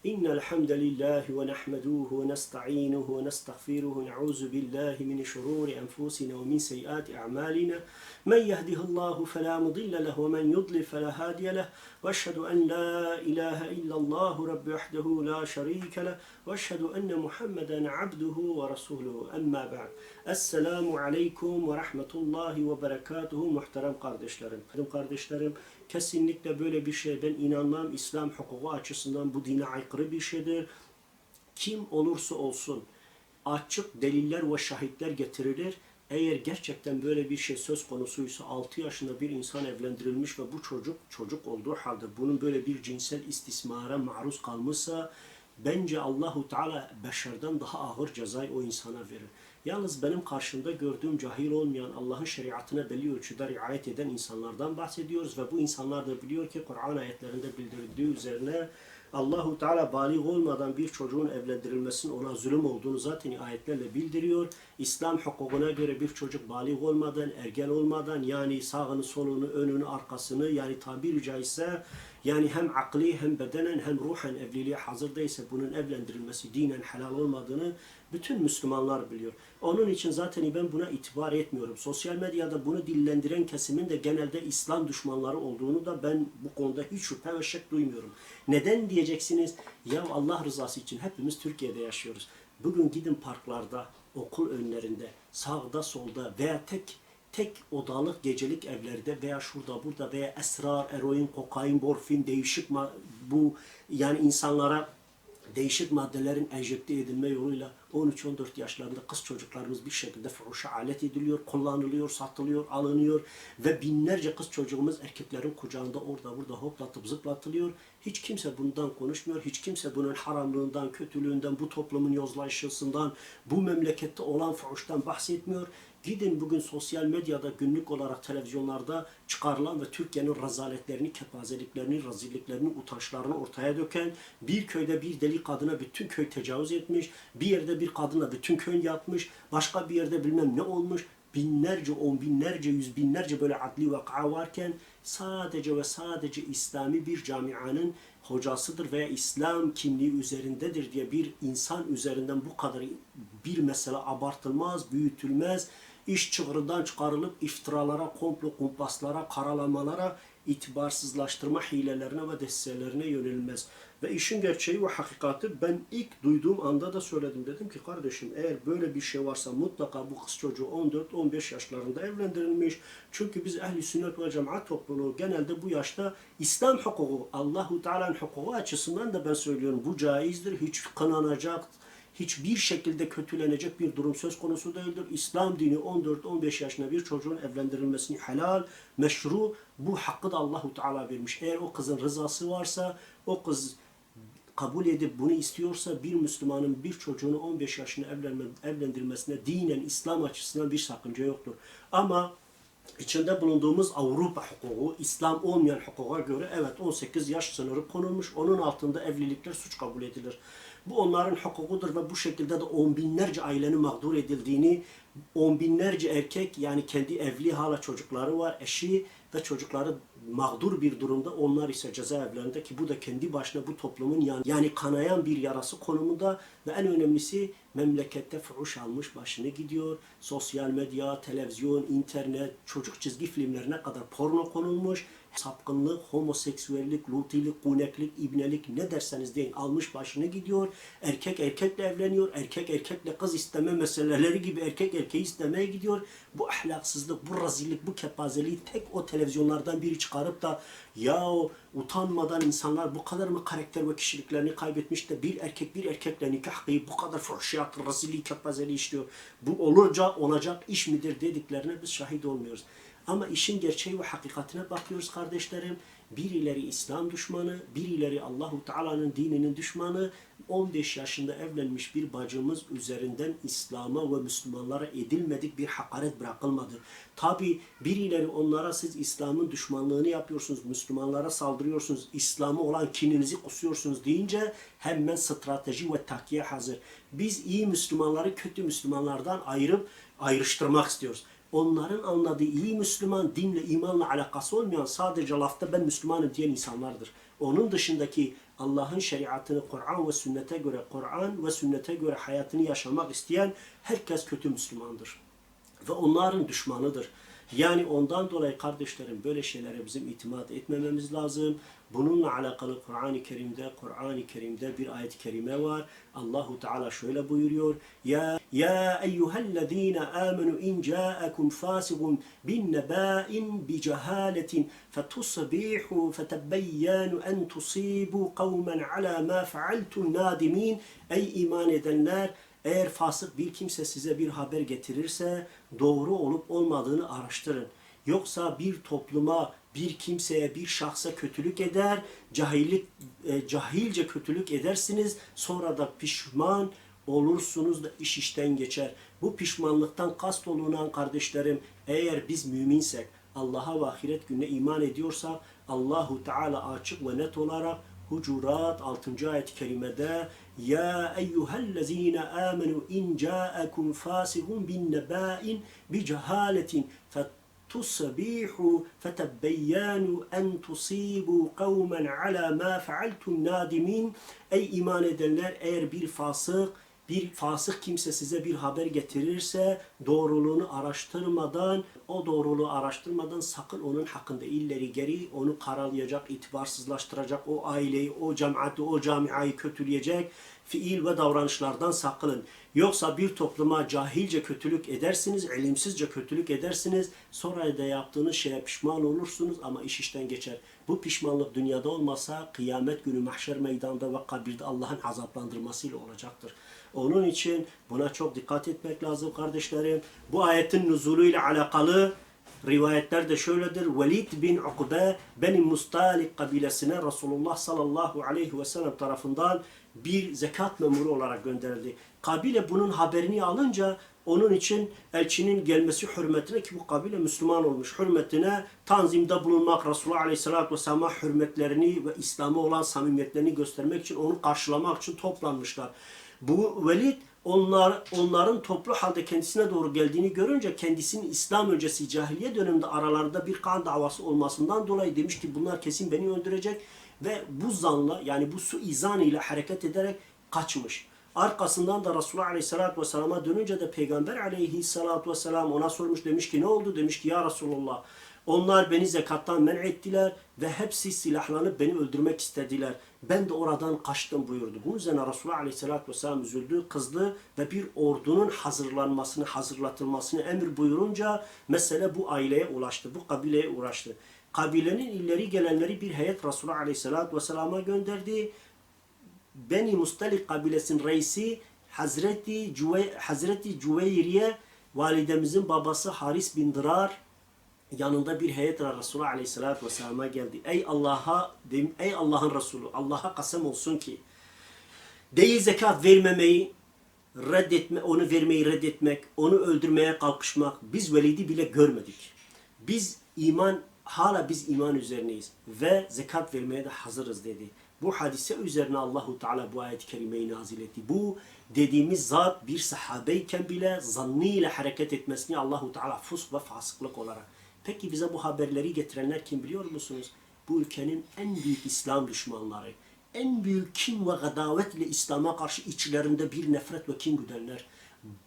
الرجيم بسم الله الرحمن الرحيم إن الحمد لله ونحمده ونستعينه ونستغفره ونعوذ بالله من شرور أنفسنا ومن سيئات أعمالنا من يهده الله فلا مضل له ومن يضلل فلا هادي له وأشهد أن لا إله إلا الله رب وحده لا شريك له وأشهد أن محمدا عبده ورسوله أما بعد Esselamu Aleyküm ve Rahmetullahi ve Berekatuhu muhterem kardeşlerim. Benim kardeşlerim kesinlikle böyle bir şey ben inanmam. İslam hukuku açısından bu dine aykırı bir şeydir. Kim olursa olsun açık deliller ve şahitler getirilir. Eğer gerçekten böyle bir şey söz konusuysa 6 yaşında bir insan evlendirilmiş ve bu çocuk çocuk olduğu halde bunun böyle bir cinsel istismara maruz kalmışsa bence Allahu Teala beşerden daha ağır cezayı o insana verir. Yalnız benim karşımda gördüğüm cahil olmayan Allah'ın şeriatına belli ölçüde riayet eden insanlardan bahsediyoruz ve bu insanlar da biliyor ki Kur'an ayetlerinde bildirildiği üzerine Allahu Teala balik olmadan bir çocuğun evlendirilmesinin ona zulüm olduğunu zaten ayetlerle bildiriyor. İslam hukukuna göre bir çocuk balik olmadan, ergen olmadan yani sağını, solunu, önünü, arkasını yani tabiri caizse yani hem akli hem bedenen hem ruhen evliliğe hazır değilse bunun evlendirilmesi dinen helal olmadığını bütün Müslümanlar biliyor. Onun için zaten ben buna itibar etmiyorum. Sosyal medyada bunu dillendiren kesimin de genelde İslam düşmanları olduğunu da ben bu konuda hiç şüphe ve şek duymuyorum. Neden diyeceksiniz? Ya Allah rızası için hepimiz Türkiye'de yaşıyoruz. Bugün gidin parklarda, okul önlerinde, sağda solda veya tek tek odalık gecelik evlerde veya şurada burada veya esrar, eroin, kokain, morfin, değişik bu yani insanlara değişik maddelerin enjekte edilme yoluyla 13-14 yaşlarında kız çocuklarımız bir şekilde fuhuşa alet ediliyor, kullanılıyor, satılıyor, alınıyor ve binlerce kız çocuğumuz erkeklerin kucağında orada burada hoplatıp zıplatılıyor. Hiç kimse bundan konuşmuyor, hiç kimse bunun haramlığından, kötülüğünden, bu toplumun yozlaşısından, bu memlekette olan fuhuştan bahsetmiyor. Gidin bugün sosyal medyada günlük olarak televizyonlarda çıkarılan ve Türkiye'nin rezaletlerini, kepazeliklerini, rezilliklerini, utançlarını ortaya döken bir köyde bir deli kadına bütün köy tecavüz etmiş, bir yerde bir kadına bütün köy yatmış, başka bir yerde bilmem ne olmuş, binlerce, on binlerce, yüz binlerce böyle adli vaka varken sadece ve sadece İslami bir camianın hocasıdır veya İslam kimliği üzerindedir diye bir insan üzerinden bu kadar bir mesele abartılmaz, büyütülmez, iş çığırından çıkarılıp iftiralara, komplo kumpaslara, karalamalara, itibarsızlaştırma hilelerine ve destelerine yönelmez. Ve işin gerçeği ve hakikati ben ilk duyduğum anda da söyledim. Dedim ki kardeşim eğer böyle bir şey varsa mutlaka bu kız çocuğu 14-15 yaşlarında evlendirilmiş. Çünkü biz ehli sünnet ve cemaat topluluğu genelde bu yaşta İslam hukuku, Allahu Teala'nın hukuku açısından da ben söylüyorum bu caizdir. Hiç kınanacak, hiçbir şekilde kötülenecek bir durum söz konusu değildir. İslam dini 14-15 yaşında bir çocuğun evlendirilmesini helal, meşru, bu hakkı da Allahu Teala vermiş. Eğer o kızın rızası varsa, o kız kabul edip bunu istiyorsa bir Müslümanın bir çocuğunu 15 yaşında evlenme, evlendirmesine dinen İslam açısından bir sakınca yoktur. Ama içinde bulunduğumuz Avrupa hukuku, İslam olmayan hukuka göre evet 18 yaş sınırı konulmuş. Onun altında evlilikler suç kabul edilir. Bu onların hukukudur ve bu şekilde de on binlerce ailenin mağdur edildiğini, on binlerce erkek yani kendi evli hala çocukları var, eşi ve çocukları mağdur bir durumda. Onlar ise cezaevlerinde ki bu da kendi başına bu toplumun yani, yani kanayan bir yarası konumunda ve en önemlisi memlekette fuhuş almış başını gidiyor. Sosyal medya, televizyon, internet, çocuk çizgi filmlerine kadar porno konulmuş. Sapkınlık, homoseksüellik, lutilik, kuneklik, ibnelik ne derseniz deyin almış başını gidiyor. Erkek erkekle evleniyor. Erkek erkekle kız isteme meseleleri gibi erkek erkeği istemeye gidiyor. Bu ahlaksızlık, bu rezillik, bu kepazeliği tek o televizyonlardan biri çıkarıp da ya utanmadan insanlar bu kadar mı karakter ve kişiliklerini kaybetmiş de bir erkek bir erkekle nikah kıyıp bu kadar fuhşiyat, rezilliği, kepazeliği işliyor. Bu olunca olacak iş midir dediklerine biz şahit olmuyoruz. Ama işin gerçeği ve hakikatine bakıyoruz kardeşlerim. Birileri İslam düşmanı, birileri Allahu Teala'nın dininin düşmanı. 15 yaşında evlenmiş bir bacımız üzerinden İslam'a ve Müslümanlara edilmedik bir hakaret bırakılmadı. Tabi birileri onlara siz İslam'ın düşmanlığını yapıyorsunuz, Müslümanlara saldırıyorsunuz, İslam'a olan kininizi kusuyorsunuz deyince hemen strateji ve takviye hazır. Biz iyi Müslümanları kötü Müslümanlardan ayırıp ayrıştırmak istiyoruz. Onların anladığı iyi Müslüman, dinle, imanla alakası olmayan sadece lafta ben Müslümanım diyen insanlardır. Onun dışındaki Allah'ın şeriatını Kur'an ve sünnete göre, Kur'an ve sünnete göre hayatını yaşamak isteyen herkes kötü Müslümandır. Ve onların düşmanıdır. Yani ondan dolayı kardeşlerim böyle şeylere bizim itimat etmememiz lazım. Bununla alakalı Kur'an-ı Kerim'de Kur'an-ı Kerim'de bir ayet-i kerime var. Allahu Teala şöyle buyuruyor. Ya ya eyyuhellezine amenu in ca'akum fasiqun bin neba'in bi cehaletin fetusbihu fetebeyyanu en tusibu kavmen ala ma fa'altum nadimin. Ey iman edenler eğer fasık bir kimse size bir haber getirirse doğru olup olmadığını araştırın. Yoksa bir topluma, bir kimseye, bir şahsa kötülük eder, cahillik, e, cahilce kötülük edersiniz, sonra da pişman olursunuz da iş işten geçer. Bu pişmanlıktan kast olunan kardeşlerim, eğer biz müminsek, Allah'a ve ahiret gününe iman ediyorsak, Allahu Teala açık ve net olarak Hucurat 6. ayet-i kerimede Ya eyyühellezine amenu in ca'akum fasihun bin neba'in bi cehaletin tusbihu fetebeyyanu en tusibu kavmen ala ma fealtum nadimin Ey iman edenler eğer bir fasık bir fasık kimse size bir haber getirirse doğruluğunu araştırmadan, o doğruluğu araştırmadan sakın onun hakkında illeri geri onu karalayacak, itibarsızlaştıracak, o aileyi, o cemaati, o camiayı kötüleyecek fiil ve davranışlardan sakının. Yoksa bir topluma cahilce kötülük edersiniz, ilimsizce kötülük edersiniz, sonra da yaptığınız şeye pişman olursunuz ama iş işten geçer. Bu pişmanlık dünyada olmasa kıyamet günü mahşer meydanında ve kabirde Allah'ın azaplandırmasıyla olacaktır. Onun için buna çok dikkat etmek lazım kardeşlerim. Bu ayetin nuzuluyla alakalı rivayetler de şöyledir. Velid bin Ukbe Beni Mustalik kabilesine Resulullah sallallahu aleyhi ve sellem tarafından bir zekat memuru olarak gönderildi. Kabile bunun haberini alınca onun için elçinin gelmesi hürmetine ki bu kabile Müslüman olmuş hürmetine tanzimde bulunmak Resulullah Aleyhisselatü Vesselam'a hürmetlerini ve İslam'a olan samimiyetlerini göstermek için onu karşılamak için toplanmışlar. Bu Velid onlar onların toplu halde kendisine doğru geldiğini görünce kendisinin İslam öncesi cahiliye döneminde aralarında bir kan davası olmasından dolayı demiş ki bunlar kesin beni öldürecek ve bu zanla yani bu su izan ile hareket ederek kaçmış. Arkasından da Resulullah Aleyhisselatü Vesselam'a dönünce de Peygamber Aleyhisselatü Vesselam ona sormuş demiş ki ne oldu? Demiş ki ya Resulullah onlar beni zekattan men ettiler ve hepsi silahlanıp beni öldürmek istediler. Ben de oradan kaçtım buyurdu. Bu üzerine Resulullah Aleyhisselatü Vesselam üzüldü, kızdı ve bir ordunun hazırlanmasını, hazırlatılmasını emir buyurunca mesele bu aileye ulaştı, bu kabileye ulaştı. Kabilenin ileri gelenleri bir heyet Resulullah Aleyhisselatü Vesselam'a gönderdi. Beni Mustalik kabilesinin reisi Hazreti, Cüve, Hazreti Cüveyriye validemizin babası Haris bin Dırar yanında bir heyet Resulullah Aleyhisselatü Vesselam'a geldi. Ey Allah'a, ey Allah'ın Resulü, Allah'a kasem olsun ki değil zekat vermemeyi, reddetme, onu vermeyi reddetmek, onu öldürmeye kalkışmak biz velidi bile görmedik. Biz iman, hala biz iman üzerineyiz ve zekat vermeye de hazırız dedi. Bu hadise üzerine Allahu Teala bu ayet-i kerimeyi nazil etti. Bu dediğimiz zat bir sahabeyken bile zannıyla hareket etmesini Allahu Teala fusk ve fasıklık olarak Peki bize bu haberleri getirenler kim biliyor musunuz? Bu ülkenin en büyük İslam düşmanları, en büyük kim ve gadavetle İslam'a karşı içlerinde bir nefret ve kin güdenler.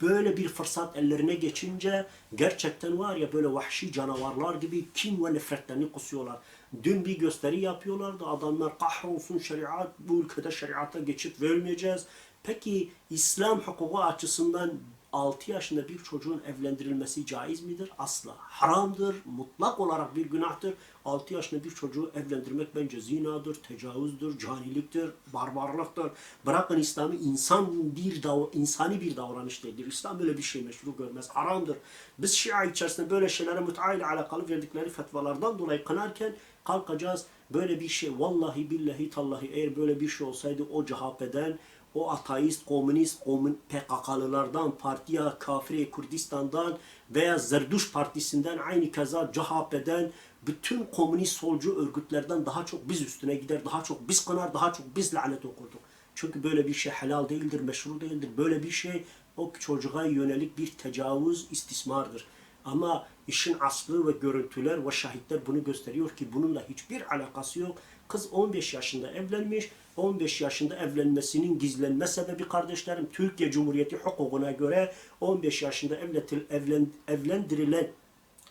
Böyle bir fırsat ellerine geçince gerçekten var ya böyle vahşi canavarlar gibi kin ve nefretlerini kusuyorlar. Dün bir gösteri yapıyorlardı adamlar kahrolsun şeriat bu ülkede şeriata geçit vermeyeceğiz. Peki İslam hukuku açısından 6 yaşında bir çocuğun evlendirilmesi caiz midir? Asla. Haramdır, mutlak olarak bir günahtır. 6 yaşında bir çocuğu evlendirmek bence zinadır, tecavüzdür, caniliktir, barbarlıktır. Bırakın İslam'ı insan bir insani bir davranış değildir. İslam böyle bir şey meşru görmez. Haramdır. Biz Şia içerisinde böyle şeylere müteahhit alakalı verdikleri fetvalardan dolayı kınarken kalkacağız. Böyle bir şey vallahi billahi tallahi eğer böyle bir şey olsaydı o CHP'den o ateist, komünist, komün, PKK'lılardan, Partiya, Kafire Kürdistan'dan veya Zerduş Partisi'nden aynı keza CHP'den bütün komünist solcu örgütlerden daha çok biz üstüne gider, daha çok biz kınar, daha çok biz lanet okurduk. Çünkü böyle bir şey helal değildir, meşru değildir. Böyle bir şey o çocuğa yönelik bir tecavüz, istismardır. Ama işin aslı ve görüntüler ve şahitler bunu gösteriyor ki bununla hiçbir alakası yok. Kız 15 yaşında evlenmiş. 15 yaşında evlenmesinin gizlenme sebebi kardeşlerim Türkiye Cumhuriyeti hukukuna göre 15 yaşında evletil, evlen, evlendirilen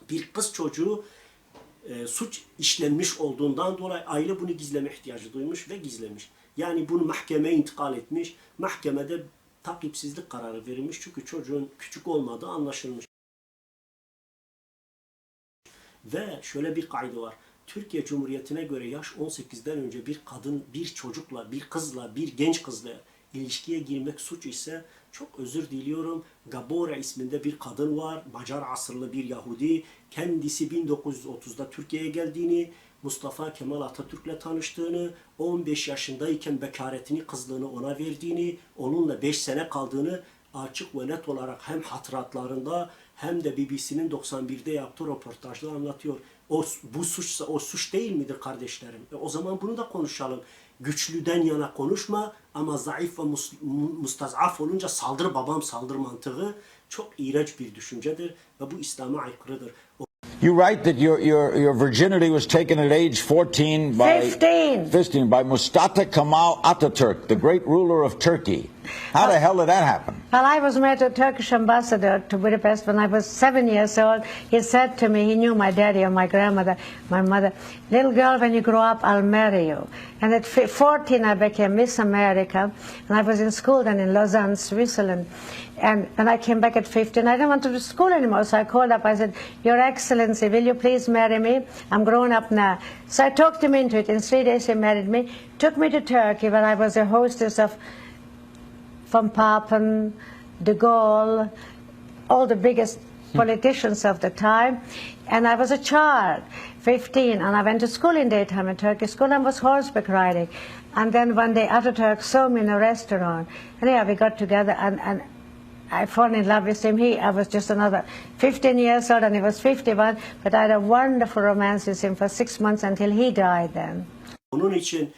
bir kız çocuğu e, suç işlenmiş olduğundan dolayı aile bunu gizleme ihtiyacı duymuş ve gizlemiş. Yani bunu mahkemeye intikal etmiş. Mahkemede takipsizlik kararı verilmiş çünkü çocuğun küçük olmadığı anlaşılmış. Ve şöyle bir kaydı var. Türkiye Cumhuriyeti'ne göre yaş 18'den önce bir kadın, bir çocukla, bir kızla, bir genç kızla ilişkiye girmek suç ise çok özür diliyorum. Gabora isminde bir kadın var. Macar asırlı bir Yahudi. Kendisi 1930'da Türkiye'ye geldiğini, Mustafa Kemal Atatürk'le tanıştığını, 15 yaşındayken bekaretini, kızlığını ona verdiğini, onunla 5 sene kaldığını açık ve net olarak hem hatıratlarında hem de BBC'nin 91'de yaptığı röportajda anlatıyor. O bu suçsa o suç değil midir kardeşlerim? E, o zaman bunu da konuşalım. Güçlüden yana konuşma ama zayıf ve mus, mu- mustazaf olunca saldır babam saldır mantığı çok iğrenç bir düşüncedir ve bu İslam'a aykırıdır. O You write that your, your, your virginity was taken at age 14 by 15. 15 by Mustafa Kemal Atatürk, the great ruler of Turkey. How the hell did that happen? Well, I was met a Turkish ambassador to Budapest when I was seven years old. He said to me, he knew my daddy and my grandmother, my mother, little girl, when you grow up, I'll marry you. And at 14, I became Miss America, and I was in school then in Lausanne, Switzerland. And when I came back at 15, I didn't want to to school anymore, so I called up. I said, Your Excellency, will you please marry me? I'm grown up now. So I talked him into it. In three days, he married me, took me to Turkey, where I was a hostess of von Papen, de Gaulle, all the biggest hmm. politicians of the time. And I was a child, 15, and I went to school in daytime in Turkish school and was horseback riding. And then one day Ataturk saw me in a restaurant. And yeah, we got together and, and I fell in love with him. He, I was just another 15 years old and he was 51, but I had a wonderful romance with him for six months until he died then. Onun için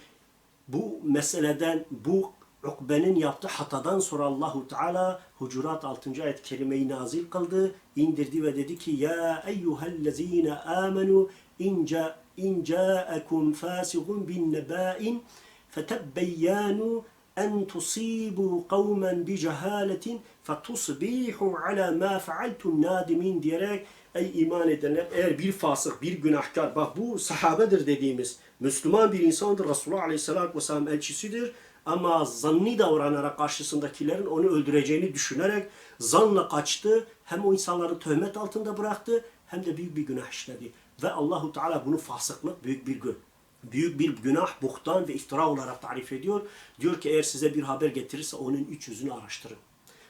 bu meseleden, bu Ukbe'nin yaptığı hatadan sonra Allahu Teala Hucurat 6. ayet kerimeyi nazil kıldı, indirdi ve dedi ki Ya eyyühellezine amenu in, ca, in ca'akum fasigun bin neba'in fetebbeyanu en tusibu kavmen bi cehaletin fetusbihu ala ma fealtum nadimin diyerek Ey iman edenler eğer bir fasık, bir günahkar, bak bu sahabedir dediğimiz Müslüman bir insandır. Resulullah Aleyhisselatü Vesselam elçisidir. Ama zanni davranarak karşısındakilerin onu öldüreceğini düşünerek zanla kaçtı. Hem o insanları töhmet altında bıraktı hem de büyük bir günah işledi. Ve Allahu Teala bunu fasıklık büyük bir gün. Büyük bir günah, buhtan ve iftira olarak tarif ediyor. Diyor ki eğer size bir haber getirirse onun üç yüzünü araştırın.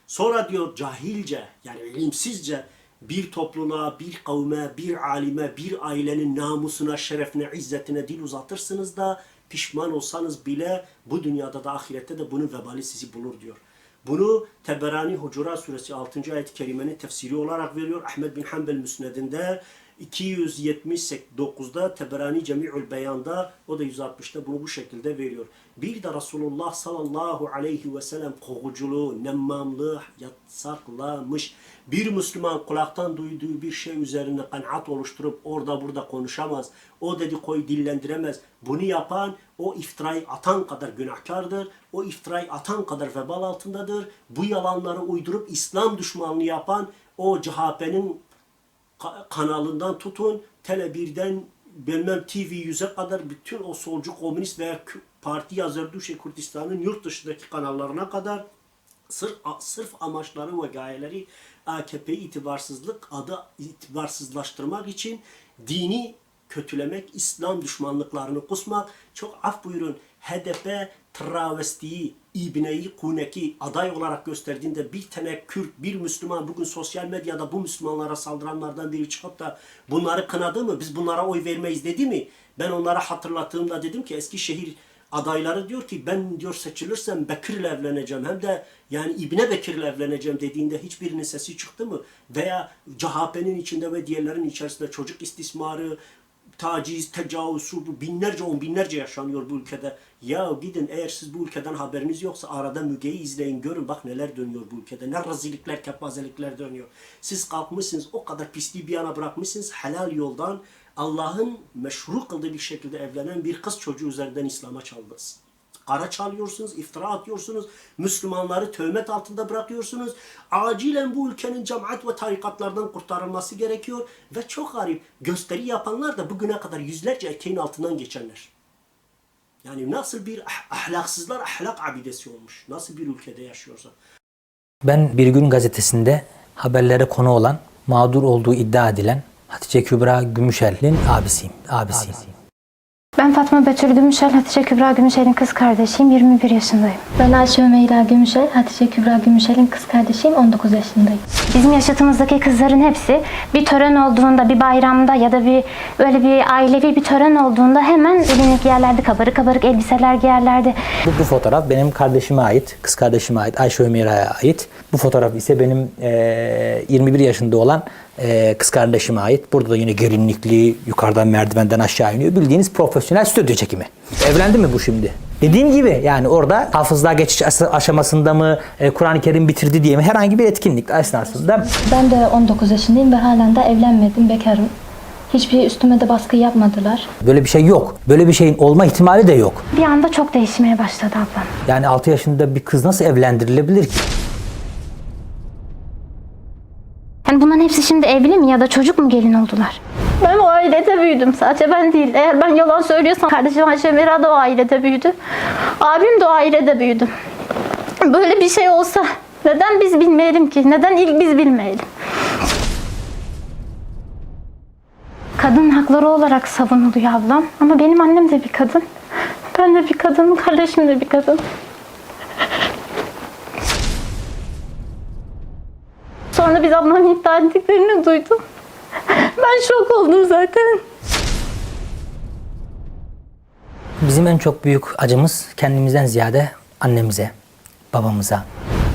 Sonra diyor cahilce yani ilimsizce bir topluluğa, bir kavme, bir alime, bir ailenin namusuna, şerefine, izzetine dil uzatırsınız da pişman olsanız bile bu dünyada da ahirette de bunun vebali sizi bulur diyor. Bunu Teberani Hucurat suresi 6. ayet-i kerimenin tefsiri olarak veriyor. Ahmed bin Hanbel müsnedinde 279'da Teberani Cemi'ül Beyan'da o da 160'da bunu bu şekilde veriyor. Bir de Resulullah sallallahu aleyhi ve sellem kovuculuğu, nemmamlığı yasaklamış. Bir Müslüman kulaktan duyduğu bir şey üzerine kanaat oluşturup orada burada konuşamaz. O dedikoyu dillendiremez. Bunu yapan o iftirayı atan kadar günahkardır. O iftirayı atan kadar vebal altındadır. Bu yalanları uydurup İslam düşmanlığı yapan o CHP'nin kanalından tutun Tele 1'den bilmem TV 100'e kadar bütün o solcu komünist veya parti Yazarduşe Kürdistan'ın yurt dışındaki kanallarına kadar sırf, sırf amaçları ve gayeleri AKP'yi itibarsızlık adı itibarsızlaştırmak için dini kötülemek, İslam düşmanlıklarını kusmak, çok af buyurun HDP travestiyi, İbne'yi, Kunek'i aday olarak gösterdiğinde bir tane Kürt, bir Müslüman bugün sosyal medyada bu Müslümanlara saldıranlardan biri çıkıp da bunları kınadı mı? Biz bunlara oy vermeyiz dedi mi? Ben onlara hatırlattığımda dedim ki Eskişehir adayları diyor ki ben diyor seçilirsem Bekir'le evleneceğim hem de yani İbne Bekir'le evleneceğim dediğinde hiçbirinin sesi çıktı mı? Veya CHP'nin içinde ve diğerlerin içerisinde çocuk istismarı, taciz, tecavüz, binlerce on binlerce yaşanıyor bu ülkede. Ya gidin eğer siz bu ülkeden haberiniz yoksa arada Müge'yi izleyin görün bak neler dönüyor bu ülkede. Ne rezillikler, kepazelikler dönüyor. Siz kalkmışsınız o kadar pisliği bir yana bırakmışsınız helal yoldan Allah'ın meşru kıldığı bir şekilde evlenen bir kız çocuğu üzerinden İslam'a çaldınız. Kara çalıyorsunuz, iftira atıyorsunuz, Müslümanları töhmet altında bırakıyorsunuz. Acilen bu ülkenin cemaat ve tarikatlardan kurtarılması gerekiyor. Ve çok garip, gösteri yapanlar da bugüne kadar yüzlerce eteğin altından geçenler. Yani nasıl bir ah- ahlaksızlar ahlak abidesi olmuş. Nasıl bir ülkede yaşıyorsa. Ben Bir Gün gazetesinde haberlere konu olan, mağdur olduğu iddia edilen Hatice Kübra Gümüşel'in abisiyim. Abisiyim. Ben Fatma Betül Gümüşel, Hatice Kübra Gümüşel'in kız kardeşiyim, 21 yaşındayım. Ben Ayşe Ömeyla Gümüşel, Hatice Kübra Gümüşel'in kız kardeşiyim, 19 yaşındayım. Bizim yaşıtımızdaki kızların hepsi bir tören olduğunda, bir bayramda ya da bir böyle bir ailevi bir tören olduğunda hemen elini giyerlerdi, kabarık kabarık elbiseler giyerlerdi. Bu, bu fotoğraf benim kardeşime ait, kız kardeşime ait, Ayşe Ömera'ya ait. Bu fotoğraf ise benim eee, 21 yaşında olan eee, kız kardeşime ait. Burada da yine gelinlikli, yukarıdan merdivenden aşağı iniyor. Bildiğiniz profesyonel stüdyo çekimi. Evlendi mi bu şimdi? Dediğim gibi yani orada hafızlığa geçiş as- aşamasında mı, e, Kur'an-ı Kerim bitirdi diye mi herhangi bir etkinlik esnasında Ben de 19 yaşındayım ve halen de evlenmedim, bekarım. Hiçbir üstüme de baskı yapmadılar. böyle bir şey yok. Böyle bir şeyin olma ihtimali de yok. Bir anda çok değişmeye başladı ablam. Yani 6 yaşında bir kız nasıl evlendirilebilir ki? Yani bunların hepsi şimdi evli mi ya da çocuk mu gelin oldular? Ben o ailede büyüdüm sadece ben değil. Eğer ben yalan söylüyorsam kardeşim Ayşe Mera da o ailede büyüdü. Abim de o ailede büyüdü. Böyle bir şey olsa neden biz bilmeyelim ki? Neden ilk biz bilmeyelim? Kadın hakları olarak savunuluyor ablam. Ama benim annem de bir kadın. Ben de bir kadınım, kardeşim de bir kadın. Sonra biz ablamın iddia ettiklerini duydum. Ben şok oldum zaten. Bizim en çok büyük acımız kendimizden ziyade annemize, babamıza.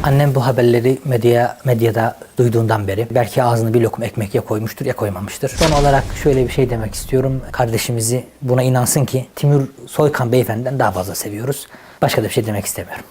Annem bu haberleri medya, medyada duyduğundan beri belki ağzını bir lokum ekmek ya koymuştur ya koymamıştır. Son olarak şöyle bir şey demek istiyorum. Kardeşimizi buna inansın ki Timur Soykan beyefendiden daha fazla seviyoruz. Başka da bir şey demek istemiyorum.